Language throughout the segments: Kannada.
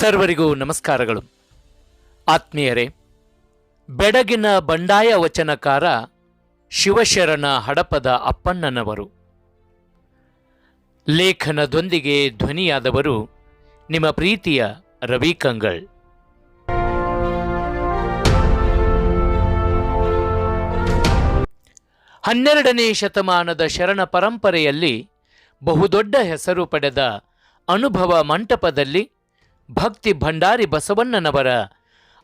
ಸರ್ವರಿಗೂ ನಮಸ್ಕಾರಗಳು. ಆತ್ಮೀಯರೇ, ಬೆಡಗಿನ ಬಂಡಾಯ ವಚನಕಾರ ಶಿವಶರಣ ಹಡಪದ ಅಪ್ಪಣ್ಣನವರು. ಲೇಖನದೊಂದಿಗೆ ಧ್ವನಿಯಾದವರು ನಿಮ್ಮ ಪ್ರೀತಿಯ ರವಿ ಕಂಗಳ್ ಹನ್ನೆರಡನೇ ಶತಮಾನದ ಶರಣ ಪರಂಪರೆಯಲ್ಲಿ ಬಹುದೊಡ್ಡ ಹೆಸರು ಪಡೆದ ಅನುಭವ ಮಂಟಪದಲ್ಲಿ ಭಕ್ತಿ ಭಂಡಾರಿ ಬಸವಣ್ಣನವರ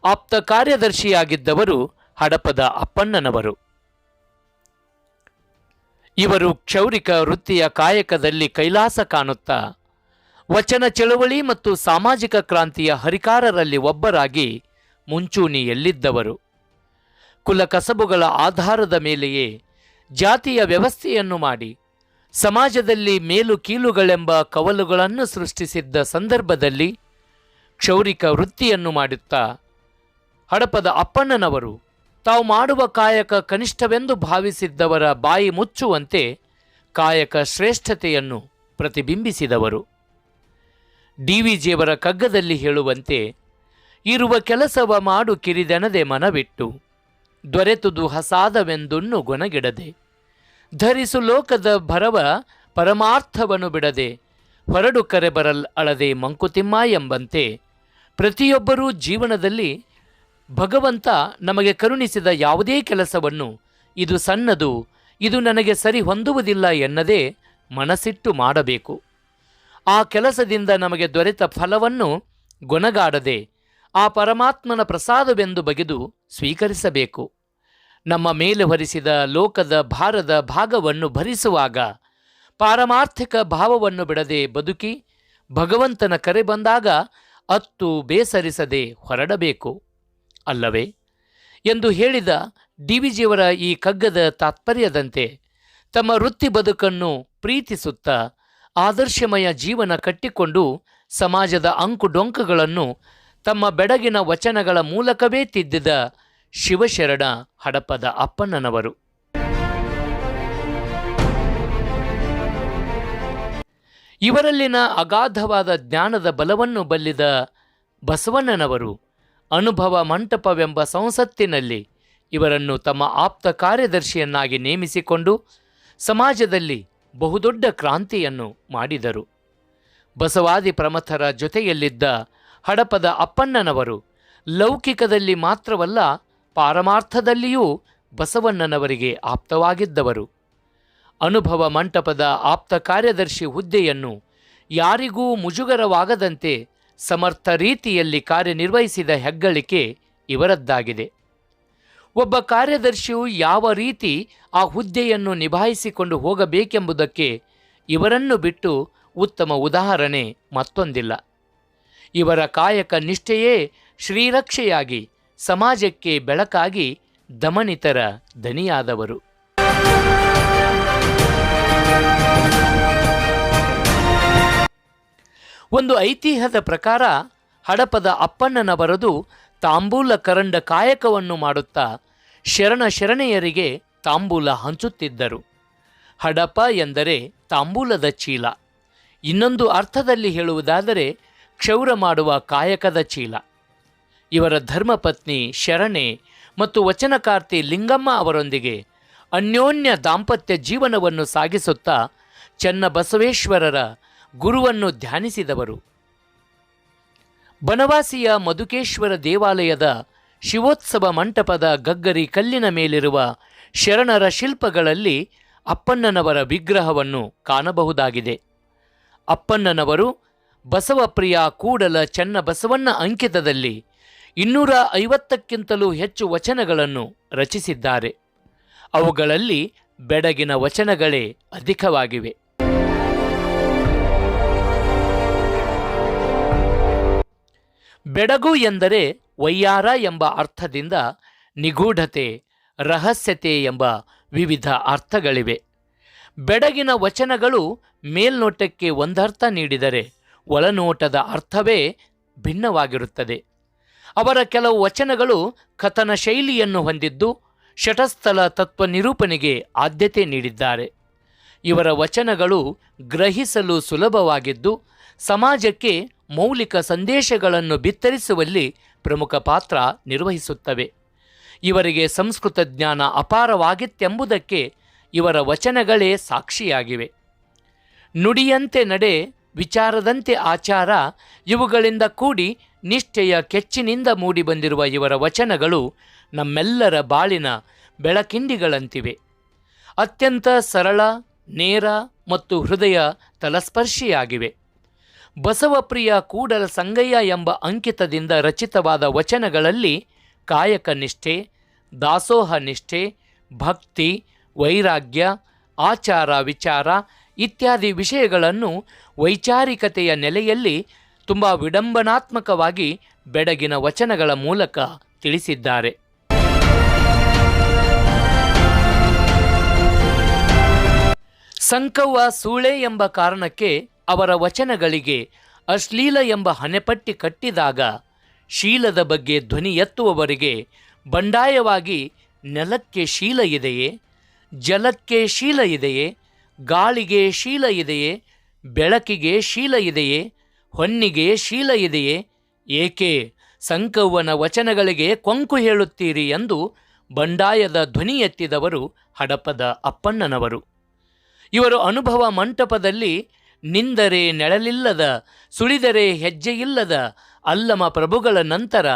ಆಪ್ತ ಕಾರ್ಯದರ್ಶಿಯಾಗಿದ್ದವರು ಹಡಪದ ಅಪ್ಪಣ್ಣನವರು. ಇವರು ಕ್ಷೌರಿಕ ವೃತ್ತಿಯ ಕಾಯಕದಲ್ಲಿ ಕೈಲಾಸ ಕಾಣುತ್ತಾ ವಚನ ಚಳವಳಿ ಮತ್ತು ಸಾಮಾಜಿಕ ಕ್ರಾಂತಿಯ ಹರಿಕಾರರಲ್ಲಿ ಒಬ್ಬರಾಗಿ ಮುಂಚೂಣಿಯಲ್ಲಿದ್ದವರು. ಕುಲಕಸಬುಗಳ ಆಧಾರದ ಮೇಲೆಯೇ ಜಾತಿಯ ವ್ಯವಸ್ಥೆಯನ್ನು ಮಾಡಿ ಸಮಾಜದಲ್ಲಿ ಮೇಲು ಕೀಲುಗಳೆಂಬ ಕವಲುಗಳನ್ನು ಸೃಷ್ಟಿಸಿದ್ದ ಸಂದರ್ಭದಲ್ಲಿ ಕ್ಷೌರಿಕ ವೃತ್ತಿಯನ್ನು ಮಾಡುತ್ತಾ ಹಡಪದ ಅಪ್ಪಣ್ಣನವರು ತಾವು ಮಾಡುವ ಕಾಯಕ ಕನಿಷ್ಠವೆಂದು ಭಾವಿಸಿದ್ದವರ ಬಾಯಿ ಮುಚ್ಚುವಂತೆ ಕಾಯಕ ಶ್ರೇಷ್ಠತೆಯನ್ನು ಪ್ರತಿಬಿಂಬಿಸಿದವರು. ಡಿ ವಿ ಜಿಯವರ ಕಗ್ಗದಲ್ಲಿ ಹೇಳುವಂತೆ, ಇರುವ ಕೆಲಸವ ಮಾಡು ಕಿರಿದೆನದೆ ಮನವಿಟ್ಟು, ದೊರೆತುದು ಹಸಾದವೆಂದುಣ್ಣು ಗೊನಗಿಡದೆ ಧರಿಸು ಲೋಕದ ಭರವ ಪರಮಾರ್ಥವನ್ನು ಬಿಡದೆ, ಹೊರಡು ಕರೆ ಬರಲ್ ಅಳದೆ ಮಂಕುತಿಮ್ಮ ಎಂಬಂತೆ ಪ್ರತಿಯೊಬ್ಬರೂ ಜೀವನದಲ್ಲಿ ಭಗವಂತ ನಮಗೆ ಕರುಣಿಸಿದ ಯಾವುದೇ ಕೆಲಸವನ್ನು ಇದು ಸಣ್ಣದು, ಇದು ನನಗೆ ಸರಿ ಹೊಂದುವುದಿಲ್ಲ ಎನ್ನದೇ ಮನಸ್ಸಿಟ್ಟು ಮಾಡಬೇಕು. ಆ ಕೆಲಸದಿಂದ ನಮಗೆ ದೊರೆತ ಫಲವನ್ನು ಗೊನಗಾಡದೆ ಆ ಪರಮಾತ್ಮನ ಪ್ರಸಾದವೆಂದು ಬಗೆದು ಸ್ವೀಕರಿಸಬೇಕು. ನಮ್ಮ ಮೇಲೆ ಹೊರಿಸಿದ ಲೋಕದ ಭಾರದ ಭಾಗವನ್ನು ಭರಿಸುವಾಗ ಪಾರಮಾರ್ಥಿಕ ಭಾವವನ್ನು ಬಿಡದೆ ಬದುಕಿ ಭಗವಂತನ ಕರೆ ಬಂದಾಗ ಅತ್ತು ಬೇಸರಿಸದೆ ಹೊರಡಬೇಕು. ಅಲ್ಲವೇ? ಎಂದು ಹೇಳಿದ ಡಿ ವಿಜಿಯವರ ಈ ಕಗ್ಗದ ತಾತ್ಪರ್ಯದಂತೆ ತಮ್ಮ ವೃತ್ತಿ ಬದುಕನ್ನು ಪ್ರೀತಿಸುತ್ತಾ ಆದರ್ಶಮಯ ಜೀವನ ಕಟ್ಟಿಕೊಂಡು ಸಮಾಜದ ಅಂಕುಡೊಂಕುಗಳನ್ನು ತಮ್ಮ ಬೆಡಗಿನ ವಚನಗಳ ಮೂಲಕವೇ ತಿದ್ದಿದ ಶಿವಶರಣ ಹಡಪದ ಅಪ್ಪಣ್ಣನವರು ಇವರಲ್ಲಿನ ಅಗಾಧವಾದ ಜ್ಞಾನದ ಬಲವನ್ನು ಬಲ್ಲಿದ ಬಸವಣ್ಣನವರು ಅನುಭವ ಮಂಟಪವೆಂಬ ಸಂಸತ್ತಿನಲ್ಲಿ ಇವರನ್ನು ತಮ್ಮ ಆಪ್ತ ಕಾರ್ಯದರ್ಶಿಯನ್ನಾಗಿ ನೇಮಿಸಿಕೊಂಡು ಸಮಾಜದಲ್ಲಿ ಬಹುದೊಡ್ಡ ಕ್ರಾಂತಿಯನ್ನು ಮಾಡಿದರು. ಬಸವಾದಿ ಪ್ರಮಥರ ಜೊತೆಯಲ್ಲಿದ್ದ ಹಡಪದ ಅಪ್ಪಣ್ಣನವರು ಲೌಕಿಕದಲ್ಲಿ ಮಾತ್ರವಲ್ಲ ಪಾರಮಾರ್ಥದಲ್ಲಿಯೂ ಬಸವಣ್ಣನವರಿಗೆ ಆಪ್ತವಾಗಿದ್ದವರು. ಅನುಭವ ಮಂಟಪದ ಆಪ್ತ ಕಾರ್ಯದರ್ಶಿ ಹುದ್ದೆಯನ್ನು ಯಾರಿಗೂ ಮುಜುಗರವಾಗದಂತೆ ಸಮರ್ಥ ರೀತಿಯಲ್ಲಿ ಕಾರ್ಯನಿರ್ವಹಿಸಿದ ಹೆಗ್ಗಳಿಕೆ ಇವರದ್ದಾಗಿದೆ. ಒಬ್ಬ ಕಾರ್ಯದರ್ಶಿಯು ಯಾವ ರೀತಿ ಆ ಹುದ್ದೆಯನ್ನು ನಿಭಾಯಿಸಿಕೊಂಡು ಹೋಗಬೇಕೆಂಬುದಕ್ಕೆ ಇವರನ್ನು ಬಿಟ್ಟು ಉತ್ತಮ ಉದಾಹರಣೆ ಮತ್ತೊಂದಿಲ್ಲ. ಇವರ ಕಾಯಕ ನಿಷ್ಠೆಯೇ ಶ್ರೀರಕ್ಷೆಯಾಗಿ, ಸಮಾಜಕ್ಕೆ ಬೆಳಕಾಗಿ ದಮನಿತರ ದನಿಯಾದವರು. ಒಂದು ಐತಿಹ್ಯದ ಪ್ರಕಾರ ಹಡಪದ ಅಪ್ಪಣ್ಣನವರದು ತಾಂಬೂಲ ಕರಂಡ ಕಾಯಕವನ್ನು ಮಾಡುತ್ತಾ ಶರಣ ಶರಣೆಯರಿಗೆ ತಾಂಬೂಲ ಹಂಚುತ್ತಿದ್ದರು. ಹಡಪ ಎಂದರೆ ತಾಂಬೂಲದ ಚೀಲ. ಇನ್ನೊಂದು ಅರ್ಥದಲ್ಲಿ ಹೇಳುವುದಾದರೆ ಕ್ಷೌರ ಮಾಡುವ ಕಾಯಕದ ಚೀಲ. ಇವರ ಧರ್ಮಪತ್ನಿ ಶರಣೆ ಮತ್ತು ವಚನಕಾರ್ತಿ ಲಿಂಗಮ್ಮ ಅವರೊಂದಿಗೆ ಅನ್ಯೋನ್ಯ ದಾಂಪತ್ಯ ಜೀವನವನ್ನು ಸಾಗಿಸುತ್ತಾ ಚನ್ನಬಸವೇಶ್ವರರ ಗುರುವನ್ನು ಧ್ಯಾನಿಸಿದವರು. ಬನವಾಸಿಯ ಮಧುಕೇಶ್ವರ ದೇವಾಲಯದ ಶಿವೋತ್ಸವ ಮಂಟಪದ ಗಗ್ಗರಿ ಕಲ್ಲಿನ ಮೇಲಿರುವ ಶರಣರ ಶಿಲ್ಪಗಳಲ್ಲಿ ಅಪ್ಪಣ್ಣನವರ ವಿಗ್ರಹವನ್ನು ಕಾಣಬಹುದಾಗಿದೆ. ಅಪ್ಪಣ್ಣನವರು ಬಸವಪ್ರಿಯ ಕೂಡಲ ಚನ್ನಬಸವಣ್ಣ ಅಂಕಿತದಲ್ಲಿ ಇನ್ನೂರ ಐವತ್ತಕ್ಕಿಂತಲೂ ಹೆಚ್ಚು ವಚನಗಳನ್ನು ರಚಿಸಿದ್ದಾರೆ. ಅವುಗಳಲ್ಲಿ ಬೆಡಗಿನ ವಚನಗಳೇ ಅಧಿಕವಾಗಿವೆ. ಬೆಡಗು ಎಂದರೆ ವಯ್ಯಾರ ಎಂಬ ಅರ್ಥದಿಂದ ನಿಗೂಢತೆ, ರಹಸ್ಯತೆ ಎಂಬ ವಿವಿಧ ಅರ್ಥಗಳಿವೆ. ಬೆಡಗಿನ ವಚನಗಳು ಮೇಲ್ನೋಟಕ್ಕೆ ಒಂದರ್ಥ ನೀಡಿದರೆ ಒಳನೋಟದ ಅರ್ಥವೇ ಭಿನ್ನವಾಗಿರುತ್ತದೆ. ಅವರ ಕೆಲವು ವಚನಗಳು ಕಥನ ಶೈಲಿಯನ್ನು ಹೊಂದಿದ್ದು ಶಟಸ್ಥಲ ತತ್ವ ನಿರೂಪಣೆಗೆ ಆದ್ಯತೆ ನೀಡಿದ್ದಾರೆ. ಇವರ ವಚನಗಳು ಗ್ರಹಿಸಲು ಸುಲಭವಾಗಿದ್ದು ಸಮಾಜಕ್ಕೆ ಮೌಲಿಕ ಸಂದೇಶಗಳನ್ನು ಬಿತ್ತರಿಸುವಲ್ಲಿ ಪ್ರಮುಖ ಪಾತ್ರ ನಿರ್ವಹಿಸುತ್ತವೆ. ಇವರಿಗೆ ಸಂಸ್ಕೃತ ಜ್ಞಾನ ಅಪಾರವಾಗಿತ್ತೆಂಬುದಕ್ಕೆ ಇವರ ವಚನಗಳೇ ಸಾಕ್ಷಿಯಾಗಿವೆ. ನುಡಿಯಂತೆ ನಡೆ, ವಿಚಾರದಂತೆ ಆಚಾರ, ಇವುಗಳಿಂದ ಕೂಡಿ ನಿಷ್ಠೆಯ ಕೆಚ್ಚಿನಿಂದ ಮೂಡಿಬಂದಿರುವ ಇವರ ವಚನಗಳು ನಮ್ಮೆಲ್ಲರ ಬಾಳಿನ ಬೆಳಕಿಂಡಿಗಳಂತಿವೆ. ಅತ್ಯಂತ ಸರಳ, ನೇರ ಮತ್ತು ಹೃದಯ ತಲಸ್ಪರ್ಶಿಯಾಗಿವೆ. ಬಸವಪ್ರಿಯ ಕೂಡಲ ಸಂಗಯ್ಯ ಎಂಬ ಅಂಕಿತದಿಂದ ರಚಿತವಾದ ವಚನಗಳಲ್ಲಿ ಕಾಯಕ ನಿಷ್ಠೆ, ದಾಸೋಹ ನಿಷ್ಠೆ, ಭಕ್ತಿ, ವೈರಾಗ್ಯ, ಆಚಾರ ವಿಚಾರ ಇತ್ಯಾದಿ ವಿಷಯಗಳನ್ನು ವೈಚಾರಿಕತೆಯ ನೆಲೆಯಲ್ಲಿ ತುಂಬ ವಿಡಂಬನಾತ್ಮಕವಾಗಿ ಬೆಡಗಿನ ವಚನಗಳ ಮೂಲಕ ತಿಳಿಸಿದ್ದಾರೆ. ಸಂಕವ್ವ ಸೂಳೆ ಎಂಬ ಕಾರಣಕ್ಕೆ ಅವರ ವಚನಗಳಿಗೆ ಅಶ್ಲೀಲ ಎಂಬ ಹಣೆಪಟ್ಟಿ ಕಟ್ಟಿದಾಗ ಶೀಲದ ಬಗ್ಗೆ ಧ್ವನಿ ಎತ್ತುವವರಿಗೆ ಬಂಡಾಯವಾಗಿ ನೆಲಕ್ಕೆ ಶೀಲ ಇದೆಯೇ? ಜಲಕ್ಕೆ ಶೀಲ ಇದೆಯೇ? ಗಾಳಿಗೆ ಶೀಲ ಇದೆಯೇ? ಬೆಳಕಿಗೆ ಶೀಲ ಇದೆಯೇ? ಹೊನ್ನಿಗೆ ಶೀಲ ಇದೆಯೇ? ಏಕೆ ಸಂಕವ್ವನ ವಚನಗಳಿಗೆ ಕೊಂಕು ಹೇಳುತ್ತೀರಿ ಎಂದು ಬಂಡಾಯದ ಧ್ವನಿ ಎತ್ತಿದವರು ಹಡಪದ ಅಪ್ಪಣ್ಣನವರು. ಇವರು ಅನುಭವ ಮಂಟಪದಲ್ಲಿ ನಿಂದರೆ ನೆಳಲಿಲ್ಲದ, ಸುಳಿದರೆ ಹೆಜ್ಜೆಯಿಲ್ಲದ ಅಲ್ಲಮ ಪ್ರಭುಗಳ ನಂತರ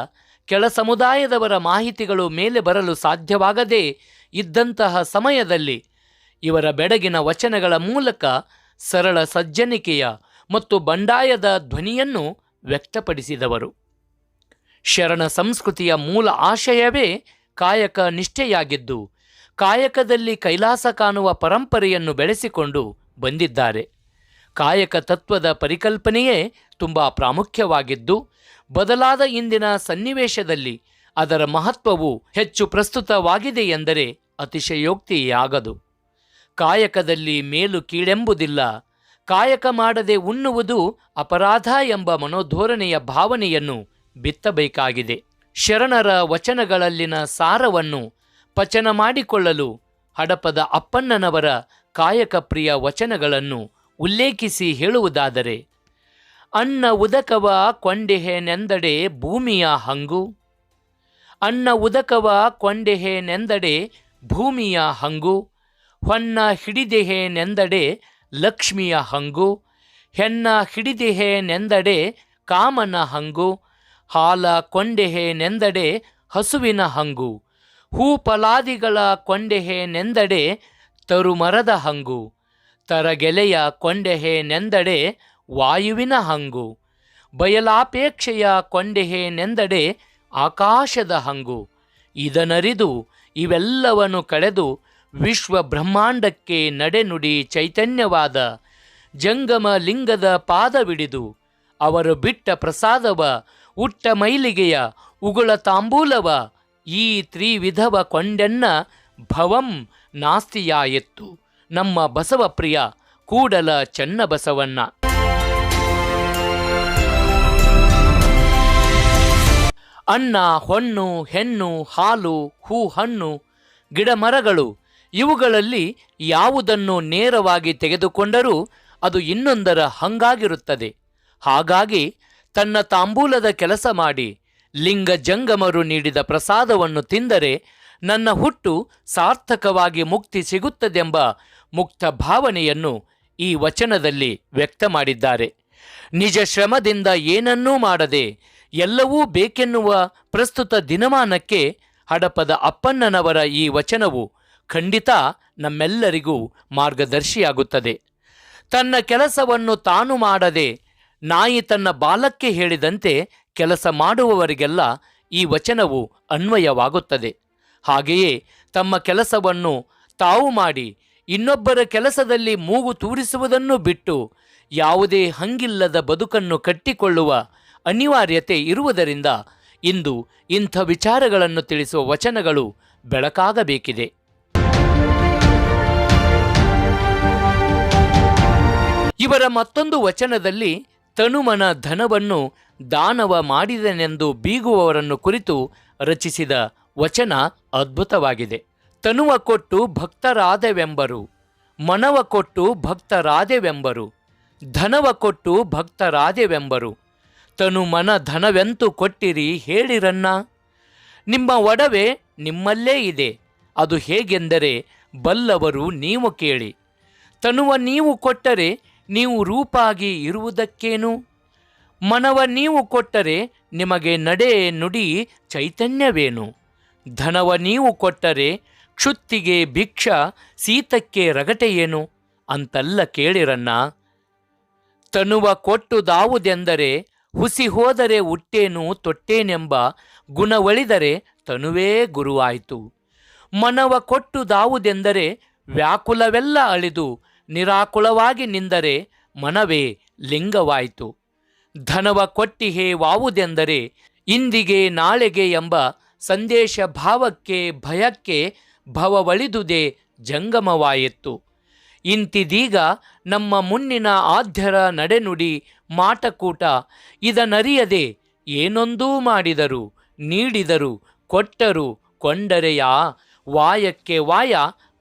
ಕೆಳ ಸಮುದಾಯದವರ ಮಾಹಿತಿಗಳು ಮೇಲೆ ಬರಲು ಸಾಧ್ಯವಾಗದೇ ಇದ್ದಂತಹ ಸಮಯದಲ್ಲಿ ಇವರ ಬೆಡಗಿನ ವಚನಗಳ ಮೂಲಕ ಸರಳ ಸಜ್ಜನಿಕೆಯ ಮತ್ತು ಬಂಡಾಯದ ಧ್ವನಿಯನ್ನು ವ್ಯಕ್ತಪಡಿಸಿದವರು. ಶರಣ ಸಂಸ್ಕೃತಿಯ ಮೂಲ ಆಶಯವೇ ಕಾಯಕ ನಿಷ್ಠೆಯಾಗಿದ್ದು, ಕಾಯಕದಲ್ಲಿ ಕೈಲಾಸ ಕಾಣುವ ಪರಂಪರೆಯನ್ನು ಬೆಳೆಸಿಕೊಂಡು ಬಂದಿದ್ದಾರೆ. ಕಾಯಕ ತತ್ವದ ಪರಿಕಲ್ಪನೆಯೇ ತುಂಬ ಪ್ರಾಮುಖ್ಯವಾಗಿದ್ದು, ಬದಲಾದ ಇಂದಿನ ಸನ್ನಿವೇಶದಲ್ಲಿ ಅದರ ಮಹತ್ವವು ಹೆಚ್ಚು ಪ್ರಸ್ತುತವಾಗಿದೆ ಎಂದರೆ ಅತಿಶಯೋಕ್ತಿಯಾಗದು. ಕಾಯಕದಲ್ಲಿ ಮೇಲು ಕೀಳೆಂಬುದಿಲ್ಲ, ಕಾಯಕ ಮಾಡದೆ ಉಣ್ಣುವುದು ಅಪರಾಧ ಎಂಬ ಮನೋಧೋರಣೆಯ ಭಾವನೆಯನ್ನು ಬಿತ್ತಬೇಕಾಗಿದೆ. ಶರಣರ ವಚನಗಳಲ್ಲಿನ ಸಾರವನ್ನು ಪಚನ ಮಾಡಿಕೊಳ್ಳಲು ಹಡಪದ ಅಪ್ಪಣ್ಣನವರ ಕಾಯಕ ಪ್ರಿಯ ವಚನಗಳನ್ನು ಉಲ್ಲೇಖಿಸಿ ಹೇಳುವುದಾದರೆ, ಅನ್ನ ಉದಕವ ಕೊಂಡೆಹೇನೆಂದಡೆ ಭೂಮಿಯ ಹಂಗು, ಅನ್ನ ಉದಕವ ಕೊಂಡೆಹೇನೆಂದಡೆ ಭೂಮಿಯ ಹಂಗು, ಹೊನ್ನ ಹಿಡಿದೆಹೇನೆಂದಡೆ ಲಕ್ಷ್ಮಿಯ ಹಂಗು, ಹೆನ್ನ ಹಿಡಿದೆಹೇನೆಂದಡೆ ಕಾಮನ ಹಂಗು, ಹಾಲ ಕೊಂಡೆಹೇನೆಂದಡೆ ಹಸುವಿನ ಹಂಗು, ಹೂ ಫಲಾದಿಗಳ ಕೊಂಡೆಹೆನೆಂದಡೆ ತರುಮರದ ಹಂಗು. ತರಗೆಲೆಯ ಕೊಂಡೆಹೆನೆಂದಡೆ ವಾಯುವಿನ ಹಂಗು. ಬಯಲಾಪೇಕ್ಷೆಯ ಕೊಂಡೆಹೆನೆಂದಡೆ ಆಕಾಶದ ಹಂಗು. ಇದನರಿದು ಇವೆಲ್ಲವನ್ನು ಕಳೆದು ವಿಶ್ವ ಬ್ರಹ್ಮಾಂಡಕ್ಕೆ ನಡೆನುಡಿ ಚೈತನ್ಯವಾದ ಜಂಗಮ ಲಿಂಗದ ಪಾದವಿಡಿದು. ಅವರು ಬಿಟ್ಟ ಪ್ರಸಾದವ ಉಟ್ಟ ಮೈಲಿಗೆಯ, ಉಗುಳ ತಾಂಬೂಲವ, ಈ ತ್ರಿವಿಧವ ಕೊಂಡೆನ್ನ ಭವಂ ನಾಸ್ತಿಯಾಯೆತ್ತು. ನಮ್ಮ ಬಸವಪ್ರಿಯ ಕೂಡಲ ಚನ್ನಬಸವಣ್ಣ. ಅನ್ನ, ಹೊನ್ನು, ಹೆಣ್ಣು, ಹಾಲು, ಹೂ, ಹಣ್ಣು, ಗಿಡಮರಗಳು, ಇವುಗಳಲ್ಲಿ ಯಾವುದನ್ನು ನೇರವಾಗಿ ತೆಗೆದುಕೊಂಡರೂ ಅದು ಇನ್ನೊಂದರ ಹಂಗಾಗಿರುತ್ತದೆ. ಹಾಗಾಗಿ ತನ್ನ ತಾಂಬೂಲದ ಕೆಲಸ ಮಾಡಿ ಲಿಂಗ ಜಂಗಮರು ನೀಡಿದ ಪ್ರಸಾದವನ್ನು ತಿಂದರೆ ನನ್ನ ಹುಟ್ಟು ಸಾರ್ಥಕವಾಗಿ ಮುಕ್ತಿ ಸಿಗುತ್ತದೆಂಬ ಮುಕ್ತ ಭಾವನೆಯನ್ನು ಈ ವಚನದಲ್ಲಿ ವ್ಯಕ್ತ ಮಾಡಿದ್ದಾರೆ. ನಿಜ ಶ್ರಮದಿಂದ ಏನನ್ನೂ ಮಾಡದೆ ಎಲ್ಲವೂ ಬೇಕೆನ್ನುವ ಪ್ರಸ್ತುತ ದಿನಮಾನಕ್ಕೆ ಹಡಪದ ಅಪ್ಪಣ್ಣನವರ ಈ ವಚನವು ಖಂಡಿತ ನಮ್ಮೆಲ್ಲರಿಗೂ ಮಾರ್ಗದರ್ಶಿಯಾಗುತ್ತದೆ. ತನ್ನ ಕೆಲಸವನ್ನು ತಾನು ಮಾಡದೆ ನಾಯಿ ತನ್ನ ಬಾಲಕ್ಕೆ ಹೇಳಿದಂತೆ ಕೆಲಸ ಮಾಡುವವರಿಗೆಲ್ಲ ಈ ವಚನವು ಅನ್ವಯವಾಗುತ್ತದೆ. ಹಾಗೆಯೇ ತಮ್ಮ ಕೆಲಸವನ್ನು ತಾವು ಮಾಡಿ ಇನ್ನೊಬ್ಬರ ಕೆಲಸದಲ್ಲಿ ಮೂಗು ತೂರಿಸುವುದನ್ನು ಬಿಟ್ಟು ಯಾವುದೇ ಹಂಗಿಲ್ಲದ ಬದುಕನ್ನು ಕಟ್ಟಿಕೊಳ್ಳುವ ಅನಿವಾರ್ಯತೆ ಇರುವುದರಿಂದ ಇಂದು ಇಂಥ ವಿಚಾರಗಳನ್ನು ತಿಳಿಸುವ ವಚನಗಳು ಬೆಳಕಾಗಬೇಕಿದೆ. ಇವರ ಮತ್ತೊಂದು ವಚನದಲ್ಲಿ ತನುಮನ ಧನವನ್ನು ದಾನವ ಮಾಡಿದನೆಂದು ಬೀಗುವವರನ್ನು ಕುರಿತು ರಚಿಸಿದ ವಚನ ಅದ್ಭುತವಾಗಿದೆ. ತನುವ ಕೊಟ್ಟು ಭಕ್ತರಾದೆವೆಂಬರು, ಮನವ ಕೊಟ್ಟು ಭಕ್ತರಾದೆವೆಂಬರು, ಧನವ ಕೊಟ್ಟು ಭಕ್ತರಾದೆವೆಂಬರು. ತನು ಮನ ಧನವೆಂತು ಕೊಟ್ಟಿರಿ ಹೇಳಿರನ್ನ ನಿಮ್ಮ ಒಡವೆ ನಿಮ್ಮಲ್ಲೇ ಇದೆ. ಅದು ಹೇಗೆಂದರೆ ಬಲ್ಲವರು ನೀವು ಕೇಳಿ. ತನುವ ನೀವು ಕೊಟ್ಟರೆ ನೀವು ರೂಪಾಗಿ ಇರುವುದಕ್ಕೇನು? ಮನವ ನೀವು ಕೊಟ್ಟರೆ ನಿಮಗೆ ನಡೆ ನುಡಿ ಚೈತನ್ಯವೇನು? ಧನವ ನೀವು ಕೊಟ್ಟರೆ ಕ್ಷುತ್ತಿಗೆ ಭಿಕ್ಷ, ಸೀತಕ್ಕೆ ರಗಟೆಯೇನು ಅಂತಲ್ಲ ಕೇಳಿರನ್ನ, ತನುವ ಕೊಟ್ಟುದಾವುದೆಂದರೆ ಹುಸಿ ಹೋದರೆ ಹುಟ್ಟೇನು ತೊಟ್ಟೇನೆಂಬ ಗುಣವಳಿದರೆ ತನುವೇ ಗುರುವಾಯಿತು. ಮನವ ಕೊಟ್ಟು ದಾವುದೆಂದರೆ ವ್ಯಾಕುಲವೆಲ್ಲ ಅಳಿದು ನಿರಾಕುಲವಾಗಿ ನಿಂದರೆ ಮನವೇ ಲಿಂಗವಾಯಿತು. ಧನವ ಕೊಟ್ಟಿಗೆ ವಾವುದೆಂದರೆ ಇಂದಿಗೆ ನಾಳೆಗೆ ಎಂಬ ಸಂದೇಶ ಭಾವಕ್ಕೆ ಭಯಕ್ಕೆ ಭವವಳಿದುದೇ ಜಂಗಮವಾಯಿತು. ಇಂತಿದೀಗ ನಮ್ಮ ಮುನ್ನಿನ ಆದ್ಯರ ನಡೆನುಡಿ ಮಾಟಕೂಟ, ಇದನರಿಯದೆ ಏನೊಂದೂ ಮಾಡಿದರು, ನೀಡಿದರು, ಕೊಟ್ಟರು, ಕೊಂಡರೆಯ, ವಾಯಕ್ಕೆ ವಾಯ,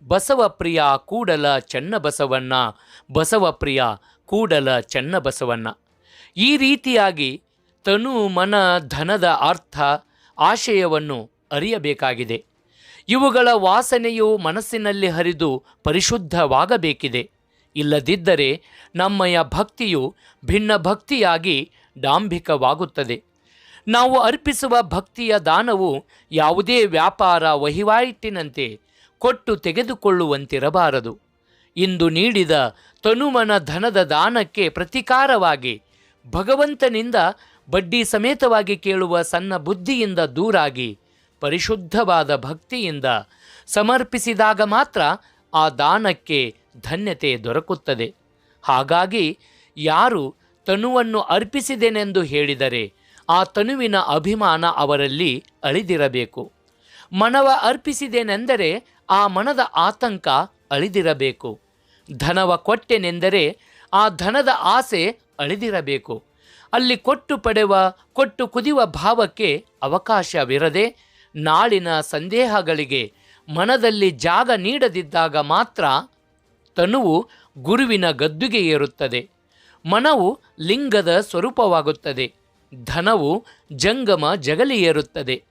ಬಸವಪ್ರಿಯ ಕೂಡಲ ಚನ್ನಬಸವಣ್ಣ, ಬಸವಪ್ರಿಯ ಕೂಡಲ ಚನ್ನಬಸವಣ್ಣ. ಈ ರೀತಿಯಾಗಿ ತನು ಮನ ಧನದ ಅರ್ಥ, ಆಶಯವನ್ನು ಅರಿಯಬೇಕಾಗಿದೆ. ಇವುಗಳ ವಾಸನೆಯು ಮನಸ್ಸಿನಲ್ಲಿ ಹರಿದು ಪರಿಶುದ್ಧವಾಗಬೇಕಿದೆ. ಇಲ್ಲದಿದ್ದರೆ ನಮ್ಮಯ ಭಕ್ತಿಯು ಭಿನ್ನ ಭಕ್ತಿಯಾಗಿ ಡಾಂಭಿಕವಾಗುತ್ತದೆ. ನಾವು ಅರ್ಪಿಸುವ ಭಕ್ತಿಯ ದಾನವು ಯಾವುದೇ ವ್ಯಾಪಾರ ವಹಿವಾಟಿನಂತೆ ಕೊಟ್ಟು ತೆಗೆದುಕೊಳ್ಳುವಂತಿರಬಾರದು. ಇಂದು ನೀಡಿದ ತನುಮನ ಧನದ ದಾನಕ್ಕೆ ಪ್ರತಿಕಾರವಾಗಿ ಭಗವಂತನಿಂದ ಬಡ್ಡಿ ಸಮೇತವಾಗಿ ಕೇಳುವ ಸಣ್ಣ ಬುದ್ಧಿಯಿಂದ ದೂರಾಗಿ ಪರಿಶುದ್ಧವಾದ ಭಕ್ತಿಯಿಂದ ಸಮರ್ಪಿಸಿದಾಗ ಮಾತ್ರ ಆ ದಾನಕ್ಕೆ ಧನ್ಯತೆ ದೊರಕುತ್ತದೆ. ಹಾಗಾಗಿ ಯಾರು ತನುವನ್ನು ಅರ್ಪಿಸಿದೆನೆಂದು ಹೇಳಿದರೆ ಆ ತನುವಿನ ಅಭಿಮಾನ ಅವರಲ್ಲಿ ಅಳಿದಿರಬೇಕು. ಮನವ ಅರ್ಪಿಸಿದೆನೆಂದರೆ ಆ ಮನದ ಆತಂಕ ಅಳಿದಿರಬೇಕು. ಧನವ ಕೊಟ್ಟೆನೆಂದರೆ ಆ ಧನದ ಆಸೆ ಅಳಿದಿರಬೇಕು. ಅಲ್ಲಿ ಕೊಟ್ಟು ಪಡೆವ, ಕೊಟ್ಟು ಕುದಿಯುವ ಭಾವಕ್ಕೆ ಅವಕಾಶವಿರದೆ ನಾಳಿನ ಸಂದೇಹಗಳಿಗೆ ಮನದಲ್ಲಿ ಜಾಗ ನೀಡದಿದ್ದಾಗ ಮಾತ್ರ ತನುವು ಗುರುವಿನ ಗದ್ದುಗೆ ಏರುತ್ತದೆ. ಮನವು ಲಿಂಗದ ಸ್ವರೂಪವಾಗುತ್ತದೆ. ಧನವು ಜಂಗಮ ಜಗಲಿ ಏರುತ್ತದೆ.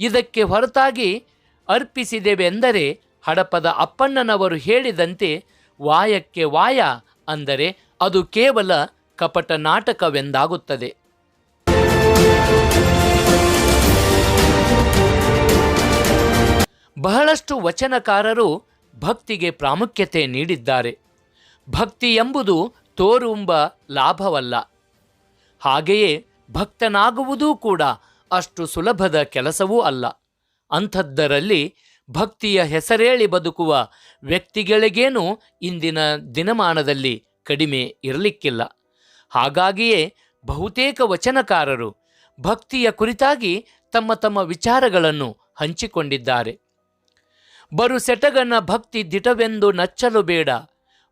ಇದಕ್ಕೆ ಹೊರತಾಗಿ ಅರ್ಪಿಸಿದೆವೆಂದರೆ ಹಡಪದ ಅಪ್ಪಣ್ಣನವರು ಹೇಳಿದಂತೆ ವಾಯಕ್ಕೆ ವಾಯ ಅಂದರೆ ಅದು ಕೇವಲ ಕಪಟ ನಾಟಕವೆಂದಾಗುತ್ತದೆ. ಬಹಳಷ್ಟು ವಚನಕಾರರು ಭಕ್ತಿಗೆ ಪ್ರಾಮುಖ್ಯತೆ ನೀಡಿದ್ದಾರೆ. ಭಕ್ತಿ ಎಂಬುದು ತೋರುಂಬ ಲಾಭವಲ್ಲ. ಹಾಗೆಯೇ ಭಕ್ತನಾಗುವುದೂ ಕೂಡ ಅಷ್ಟು ಸುಲಭದ ಕೆಲಸವೂ ಅಲ್ಲ. ಅಂಥದ್ದರಲ್ಲಿ ಭಕ್ತಿಯ ಹೆಸರೇಳಿ ಬದುಕುವ ವ್ಯಕ್ತಿಗಳಿಗೇನೂ ಇಂದಿನ ದಿನಮಾನದಲ್ಲಿ ಕಡಿಮೆ ಇರಲಿಕ್ಕಿಲ್ಲ. ಹಾಗಾಗಿಯೇ ಬಹುತೇಕ ವಚನಕಾರರು ಭಕ್ತಿಯ ಕುರಿತಾಗಿ ತಮ್ಮ ತಮ್ಮ ವಿಚಾರಗಳನ್ನು ಹಂಚಿಕೊಂಡಿದ್ದಾರೆ. ಬರು ಸೆಟಗನ ಭಕ್ತಿ ದಿಟವೆಂದು ನಚ್ಚಲು ಬೇಡ.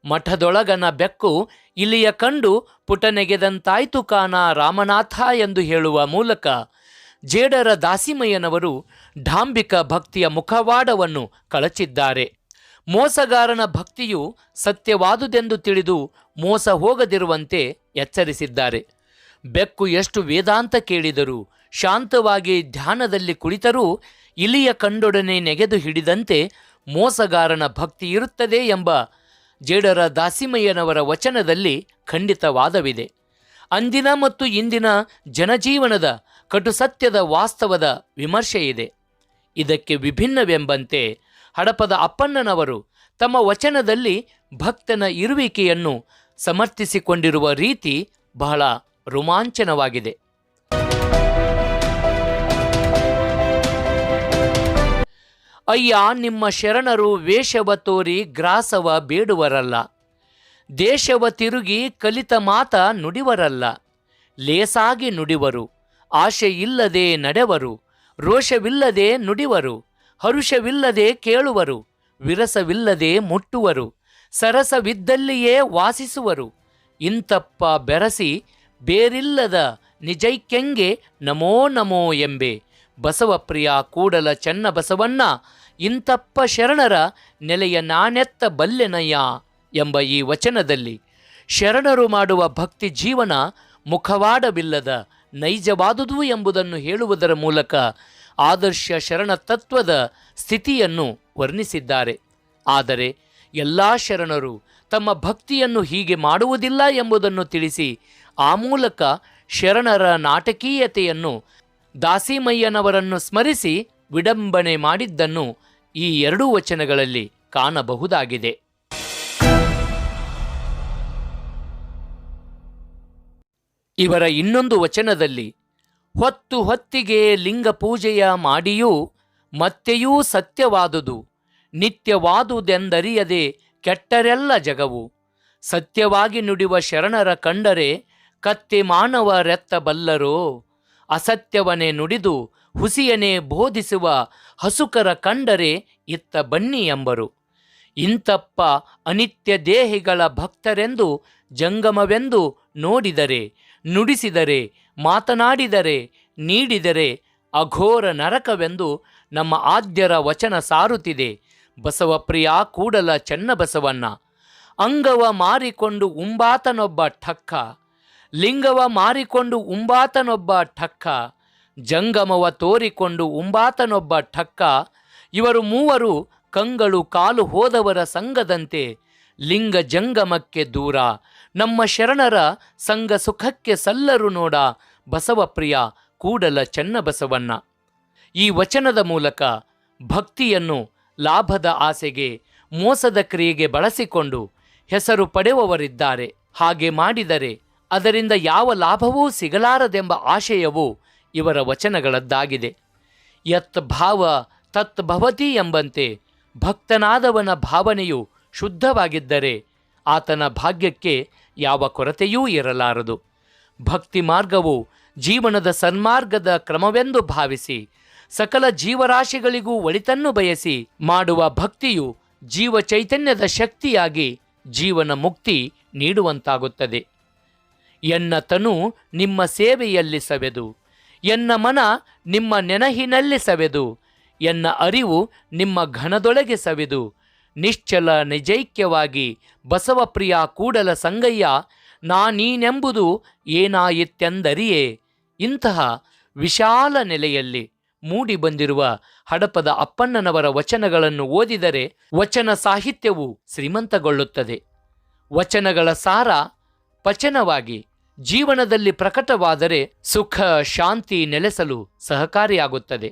ಮಠದೊಳಗನ ಬೆಕ್ಕು ಇಲ್ಲಿಯ ಕಂಡು ಪುಟನೆಗೆದಂತಾಯ್ತು ಕಾನ ರಾಮನಾಥ ಎಂದು ಹೇಳುವ ಮೂಲಕ ಜೇಡರ ದಾಸಿಮಯ್ಯನವರು ಢಾಂಬಿಕ ಭಕ್ತಿಯ ಮುಖವಾಡವನ್ನು ಕಳಚಿದ್ದಾರೆ. ಮೋಸಗಾರನ ಭಕ್ತಿಯು ಸತ್ಯವಾದುದೆಂದು ತಿಳಿದು ಮೋಸ ಹೋಗದಿರುವಂತೆ ಎಚ್ಚರಿಸಿದ್ದಾರೆ. ಬೆಕ್ಕು ಎಷ್ಟು ವೇದಾಂತ ಕೇಳಿದರೂ ಶಾಂತವಾಗಿ ಧ್ಯಾನದಲ್ಲಿ ಕುಳಿತರೂ ಇಲಿಯ ಕಂಡೊಡನೆ ನೆಗೆದು ಹಿಡಿದಂತೆ ಮೋಸಗಾರನ ಭಕ್ತಿ ಇರುತ್ತದೆ ಎಂಬ ಜೇಡರ ದಾಸಿಮಯ್ಯನವರ ವಚನದಲ್ಲಿ ಖಂಡಿತವಾದವಿದೆ. ಅಂದಿನ ಮತ್ತು ಇಂದಿನ ಜನಜೀವನದ ಕಟುಸತ್ಯದ ವಾಸ್ತವದ ವಿಮರ್ಶೆ ಇದೆ ಇದಕ್ಕೆ ವಿಭಿನ್ನವೆಂಬಂತೆ ಹಡಪದ ಅಪ್ಪಣ್ಣನವರು ತಮ್ಮ ವಚನದಲ್ಲಿ ಭಕ್ತನ ಇರುವಿಕೆಯನ್ನು ಸಮರ್ಥಿಸಿಕೊಂಡಿರುವ ರೀತಿ ಬಹಳ ರೋಮಾಂಚನವಾಗಿದೆ. ಅಯ್ಯ, ನಿಮ್ಮ ಶರಣರು ವೇಷವ ತೋರಿ ಗ್ರಾಸವ ಬೇಡುವರಲ್ಲ. ದೇಶವ ತಿರುಗಿ ಕಲಿತ ಮಾತ ನುಡಿವರಲ್ಲ. ಲೇಸಾಗಿ ನುಡಿವರು ಆಶೆಯಿಲ್ಲದೆ ನಡೆವರು, ರೋಷವಿಲ್ಲದೆ ನುಡಿವರು, ಹರುಷವಿಲ್ಲದೆ ಕೇಳುವರು, ವಿರಸವಿಲ್ಲದೆ ಮುಟ್ಟುವರು, ಸರಸವಿದ್ದಲ್ಲಿಯೇ ವಾಸಿಸುವರು. ಇಂತಪ್ಪ ಬೆರಸಿ, ಬೇರಿಲ್ಲದ ನಿಜೈಕ್ಯಂಗೆ ನಮೋ ನಮೋ ಎಂಬೆ. ಬಸವಪ್ರಿಯ ಕೂಡಲ ಚನ್ನ ಬಸವಣ್ಣ, ಇಂತಪ್ಪ ಶರಣರ ನೆಲೆಯ ನಾನೆತ್ತ ಬಲ್ಲೆನಯ್ಯ ಎಂಬ ಈ ವಚನದಲ್ಲಿ. ಶರಣರು ಮಾಡುವ ಭಕ್ತಿ ಜೀವನ ಮುಖವಾಡವಿಲ್ಲದ ನೈಜವಾದುದು ಎಂಬುದನ್ನು ಹೇಳುವುದರ ಮೂಲಕ ಆದರ್ಶ ಶರಣ ತತ್ವದ ಸ್ಥಿತಿಯನ್ನು ವರ್ಣಿಸಿದ್ದಾರೆ. ಆದರೆ ಎಲ್ಲ ಶರಣರು ತಮ್ಮ ಭಕ್ತಿಯನ್ನು ಹೀಗೆ ಮಾಡುವುದಿಲ್ಲ ಎಂಬುದನ್ನು ತಿಳಿಸಿ ಆ ಮೂಲಕ ಶರಣರ ನಾಟಕೀಯತೆಯನ್ನು ದಾಸಿಮಯ್ಯನವರನ್ನು ಸ್ಮರಿಸಿ ವಿಡಂಬನೆ ಮಾಡಿದ್ದನ್ನು ಈ ಎರಡೂ ವಚನಗಳಲ್ಲಿ ಕಾಣಬಹುದಾಗಿದೆ. ಇವರ ಇನ್ನೊಂದು ವಚನದಲ್ಲಿ, ಹೊತ್ತು ಹೊತ್ತಿಗೆ ಲಿಂಗ ಪೂಜೆಯ ಮಾಡಿಯೂ ಮತ್ತೆಯೂ ಸತ್ಯವಾದುದು, ನಿತ್ಯವಾದುದೆಂದರಿಯದೆ ಕೆಟ್ಟರೆಲ್ಲ ಜಗವು. ಸತ್ಯವಾಗಿ ನುಡಿವ ಶರಣರ ಕಂಡರೆ ಕತ್ತೆ ಮಾನವರೆತ್ತ ಬಲ್ಲರೋ ಅಸತ್ಯವನೇ ನುಡಿದು ಹುಸಿಯನೇ ಬೋಧಿಸುವ ಹಸುಕರ ಕಂಡರೆ ಇತ್ತ ಬನ್ನಿ ಎಂಬರು. ಇಂತಪ್ಪ ಅನಿತ್ಯ ದೇಹಿಗಳ ಭಕ್ತರೆಂದು ಜಂಗಮವೆಂದು ನೋಡಿದರೆ, ನುಡಿಸಿದರೆ, ಮಾತನಾಡಿದರೆ, ನೀಡಿದರೆ ಅಘೋರ ನರಕವೆಂದು ನಮ್ಮ ಆದ್ಯರ ವಚನ ಸಾರುತ್ತಿದೆ. ಬಸವಪ್ರಿಯ ಕೂಡಲ ಚೆನ್ನಬಸವಣ್ಣ. ಅಂಗವ ಮಾರಿಕೊಂಡು ಉಂಬಾತನೊಬ್ಬ ಠಕ್ಕ. ಲಿಂಗವ ಮಾರಿಕೊಂಡು ಉಂಬಾತನೊಬ್ಬ ಠಕ್ಕ, ಜಂಗಮವ ತೋರಿಕೊಂಡು ಉಂಬಾತನೊಬ್ಬ ಠಕ್ಕ, ಇವರು ಮೂವರು ಕಂಗಳು ಕಾಲು ಹೋದವರ ಸಂಘದಂತೆ ಲಿಂಗ ಜಂಗಮಕ್ಕೆ ದೂರ. ನಮ್ಮ ಶರಣರ ಸಂಘ ಸುಖಕ್ಕೆ ಸಲ್ಲರು ನೋಡ ಬಸವಪ್ರಿಯ ಕೂಡಲ ಚೆನ್ನಬಸವಣ್ಣ ಈ ವಚನದ ಮೂಲಕ ಭಕ್ತಿಯನ್ನು ಲಾಭದ ಆಸೆಗೆ, ಮೋಸದ ಕ್ರಿಯೆಗೆ ಬಳಸಿಕೊಂಡು ಹೆಸರು ಪಡೆಯುವವರಿದ್ದಾರೆ ಹಾಗೆ ಮಾಡಿದರೆ ಅದರಿಂದ ಯಾವ ಲಾಭವೂ ಸಿಗಲಾರದೆಂಬ ಆಶಯವು ಇವರ ವಚನಗಳದ್ದಾಗಿದೆ. ಯತ್ ಭಾವ ತತ್ ಭವತಿ ಎಂಬಂತೆ ಭಕ್ತನಾದವನ ಭಾವನೆಯು ಶುದ್ಧವಾಗಿದ್ದರೆ ಆತನ ಭಾಗ್ಯಕ್ಕೆ ಯಾವ ಕೊರತೆಯೂ ಇರಲಾರದು. ಭಕ್ತಿ ಮಾರ್ಗವು ಜೀವನದ ಸನ್ಮಾರ್ಗದ ಕ್ರಮವೆಂದು ಭಾವಿಸಿ ಸಕಲ ಜೀವರಾಶಿಗಳಿಗೂ ಒಳಿತನ್ನು ಬಯಸಿ ಮಾಡುವ ಭಕ್ತಿಯು ಜೀವ ಚೈತನ್ಯದ ಶಕ್ತಿಯಾಗಿ ಜೀವನ ಮುಕ್ತಿ ನೀಡುವಂತಾಗುತ್ತದೆ. ಎನ್ನ ತನು ನಿಮ್ಮ ಸೇವೆಯಲ್ಲಿ ಸವೆದು. ಎನ್ನ ಮನ ನಿಮ್ಮ ನೆನಹಿನಲ್ಲಿ ಸವೆದು. ಎನ್ನ ಅರಿವು ನಿಮ್ಮ ಘನದೊಳಗೆ ಸವೆದು. ನಿಶ್ಚಲ ನಿಜೈಕ್ಯವಾಗಿ ಬಸವಪ್ರಿಯ ಕೂಡಲ ಸಂಗಯ್ಯ, ನಾನೀನೆಂಬುದು ಏನಾಯಿತೆಂದರಿಯೇ ಇಂತಹ ವಿಶಾಲ ನೆಲೆಯಲ್ಲಿ ಮೂಡಿ ಬಂದಿರುವ ಹಡಪದ ಅಪ್ಪಣ್ಣನವರ ವಚನಗಳನ್ನು ಓದಿದರೆ ವಚನ ಸಾಹಿತ್ಯವು ಶ್ರೀಮಂತಗೊಳ್ಳುತ್ತದೆ. ವಚನಗಳ ಸಾರ ಪಚನವಾಗಿ ಜೀವನದಲ್ಲಿ ಪ್ರಕಟವಾದರೆ ಸುಖ, ಶಾಂತಿ ನೆಲೆಸಲು ಸಹಕಾರಿಯಾಗುತ್ತದೆ.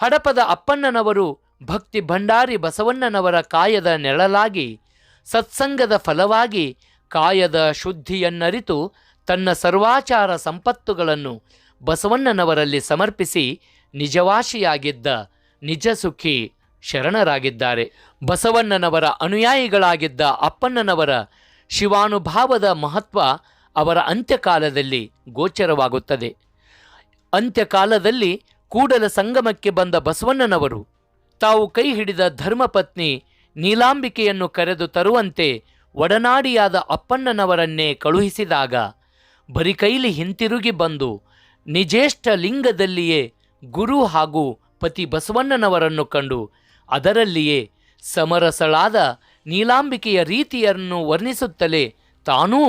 ಹಡಪದ ಅಪ್ಪಣ್ಣನವರು ಭಕ್ತಿ ಭಂಡಾರಿ ಬಸವಣ್ಣನವರ ಕಾಯದ ನೆರಳಾಗಿ ಸತ್ಸಂಗದ ಫಲವಾಗಿ ಕಾಯದ ಶುದ್ಧಿಯನ್ನರಿತು ತನ್ನ ಸರ್ವಾಚಾರ ಸಂಪತ್ತುಗಳನ್ನು ಬಸವಣ್ಣನವರಲ್ಲಿ ಸಮರ್ಪಿಸಿ ನಿಜವಾಶಿಯಾಗಿದ್ದ ನಿಜ ಸುಖಿ ಶರಣರಾಗಿದ್ದಾರೆ. ಬಸವಣ್ಣನವರ ಅನುಯಾಯಿಗಳಾಗಿದ್ದ ಅಪ್ಪಣ್ಣನವರ ಶಿವಾನುಭಾವದ ಮಹತ್ವ ಅವರ ಅಂತ್ಯಕಾಲದಲ್ಲಿ ಗೋಚರವಾಗುತ್ತದೆ. ಅಂತ್ಯಕಾಲದಲ್ಲಿ ಕೂಡಲ ಸಂಗಮಕ್ಕೆ ಬಂದ ಬಸವಣ್ಣನವರು ತಾವು ಕೈ ಹಿಡಿದ ಧರ್ಮಪತ್ನಿ ನೀಲಾಂಬಿಕೆಯನ್ನು ಕರೆದು ತರುವಂತೆ ಒಡನಾಡಿಯಾದ ಅಪ್ಪಣ್ಣನವರನ್ನೇ ಕಳುಹಿಸಿದಾಗ ಬರಿಕೈಲಿ ಹಿಂತಿರುಗಿ ಬಂದು ನಿಜೇಷ್ಠ ಲಿಂಗದಲ್ಲಿಯೇ ಗುರು ಹಾಗೂ ಪತಿ ಬಸವಣ್ಣನವರನ್ನು ಕಂಡು ಅದರಲ್ಲಿಯೇ ಸಮರಸಳಾದ ನೀಲಾಂಬಿಕೆಯ ರೀತಿಯನ್ನು ವರ್ಣಿಸುತ್ತಲೇ ತಾನೂ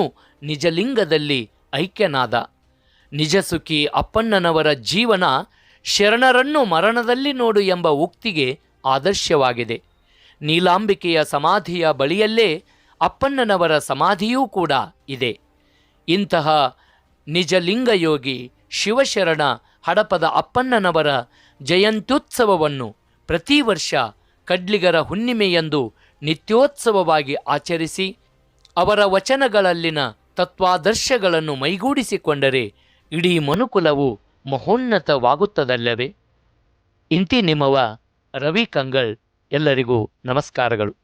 ನಿಜಲಿಂಗದಲ್ಲಿ ಐಕ್ಯನಾದ. ನಿಜಸುಖಿ ಅಪ್ಪಣ್ಣನವರ ಜೀವನ ಶರಣರನ್ನು ಮರಣದಲ್ಲಿ ನೋಡು ಎಂಬ ಉಕ್ತಿಗೆ ಆದರ್ಶವಾಗಿದೆ. ನೀಲಾಂಬಿಕೆಯ ಸಮಾಧಿಯ ಬಳಿಯಲ್ಲೇ ಅಪ್ಪಣ್ಣನವರ ಸಮಾಧಿಯೂ ಕೂಡ ಇದೆ. ಇಂತಹ ನಿಜಲಿಂಗಯೋಗಿ ಶಿವಶರಣ ಹಡಪದ ಅಪ್ಪಣ್ಣನವರ ಜಯಂತ್ಯುತ್ಸವವನ್ನು ಪ್ರತಿ ವರ್ಷ ಕಡ್ಲಿಗರ ಹುಣ್ಣಿಮೆಯೆಂದು ನಿತ್ಯೋತ್ಸವವಾಗಿ ಆಚರಿಸಿ ಅವರ ವಚನಗಳಲ್ಲಿನ ತತ್ವಾದರ್ಶಗಳನ್ನು ಮೈಗೂಡಿಸಿಕೊಂಡರೆ ಇಡೀ ಮನುಕುಲವು ಮಹೋನ್ನತವಾಗುತ್ತದಲ್ಲವೇ? ಇಂತಿ ನಿಮ್ಮವ ರವಿ ಕಂಗಳ್ ಎಲ್ಲರಿಗೂ ನಮಸ್ಕಾರಗಳು.